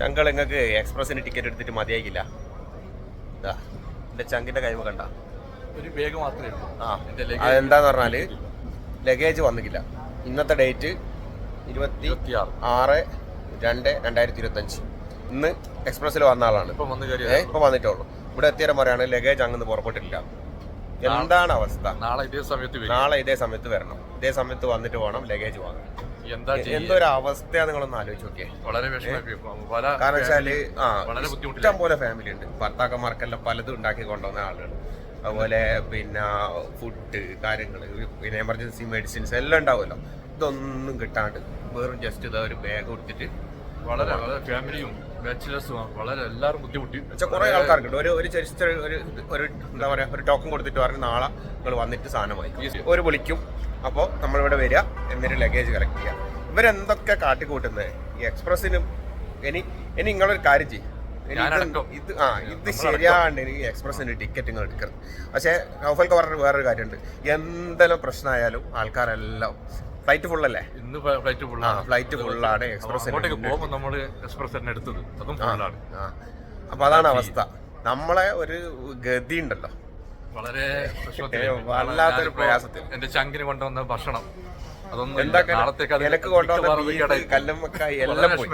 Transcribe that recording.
ചങ്കൾ നിങ്ങൾക്ക് എക്സ്പ്രസിന് ടിക്കറ്റ് എടുത്തിട്ട് മതിയായിക്കില്ല. ഇതാ എന്റെ ചങ്കിന്റെ കൈമ കണ്ട. ഒരു ബാഗ് മാത്രമേ ഉള്ളൂ. ആ അതെന്താന്ന് പറഞ്ഞാൽ ലഗേജ് വന്നിക്കില്ല. ഇന്നത്തെ ഡേറ്റ് ഇരുപത്തി ആറ് രണ്ട് രണ്ടായിരത്തി ഇരുപത്തഞ്ച് ഇന്ന് എക്സ്പ്രസ്സിൽ വന്ന ആളാണ്. ഇപ്പം വന്ന് ഏ കയറിയത് ഇപ്പൊ വന്നിട്ടേ ഉള്ളൂ ഇവിടെ എത്തിയാലും പറയാണ് ലഗേജ് അങ്ങ് പുറപ്പെട്ടിട്ടില്ല. എന്താണ് അവസ്ഥ? നാളെ ഇതേ സമയത്ത് നാളെ ഇതേ സമയത്ത് വരണം. ഇതേ സമയത്ത് വന്നിട്ട് വേണം ലഗേജ് വാങ്ങാൻ. എന്താ ചെയ്യുക എന്തൊരു അവസ്ഥയാ നിങ്ങളൊന്ന് ആലോചിച്ച് നോക്കിയേ. വളരെ കാരണം വെച്ചാൽ ആ വളരെ ഇഷ്ടം പോലെ ഫാമിലി ഉണ്ട്. ഭർത്താക്കന്മാർക്കെല്ലാം പലതും ഉണ്ടാക്കി കൊണ്ടുവന്ന ആളുകൾ അതുപോലെ പിന്നെ ഫുഡ് കാര്യങ്ങൾ പിന്നെ എമർജൻസി മെഡിസിൻസ് എല്ലാം ഉണ്ടാവുമല്ലോ. ഇതൊന്നും കിട്ടാണ്ട് വെറും ജസ്റ്റ് ഇതാ ഒരു ബാഗ് കൊടുത്തിട്ട് വളരെ ഫാമിലിയും ബാച്ചിലേഴ്സും വളരെ എല്ലാവരും ബുദ്ധിമുട്ടി. കുറെ ആൾക്കാർക്കുണ്ട് ഒരു ഒരു ചെറിയ ഒരു ഒരു എന്താ പറയാ ഒരു ടോക്കൺ കൊടുത്തിട്ട് പറഞ്ഞ് നാളെ നിങ്ങൾ വന്നിട്ട് സാധനം വാങ്ങിക്കും. ഒരു വിളിക്കും. അപ്പോൾ നമ്മളിവിടെ വരിക. എന്നിട്ട് ലഗേജ് കളക്ട് ചെയ്യുക ഇവരെന്തൊക്കെ കാട്ടിക്കൂട്ടുന്നത് ഈ എക്സ്പ്രസ്സിനും ഇനി ഇനി നിങ്ങളൊരു കാര്യം ചെയ്യും. ഇത് ആ ഇത് ശരിയാണ്ട് ഈ എക്സ്പ്രസിന് ടിക്കറ്റ് നിങ്ങൾ എടുക്കരുത്. പക്ഷേ നൗഫൽക്ക് പറഞ്ഞ വേറൊരു കാര്യമുണ്ട് എന്തെല്ലാം പ്രശ്നമായാലും ആൾക്കാരെല്ലാം ഫ്ലൈറ്റ് ഫുള്ളല്ലേ ഇന്ന് ഫ്ലൈറ്റ് ഫുള്ളാണ് ഫ്ലൈറ്റ് ഫുള്ളാണ് എക്സ്പ്രസ് അങ്ങോട്ടേക്ക് പോകുമ്പോൾ നമ്മൾ എക്സ്പ്രസ് തന്നെ എടുത്തത്. അതും ഫുള്ളാണ് അപ്പൊ അതാണ് അവസ്ഥ. നമ്മളെ ഒരു ഗതി ഉണ്ടല്ലോ വളരെ വല്ലാത്തൊരു പ്രയാസത്തിൽ. എന്റെ ചങ്കിന് കൊണ്ടുവന്ന ഭക്ഷണം. അതൊന്നും നാളത്തേക്ക് കല്ലും എല്ലാം പോയി.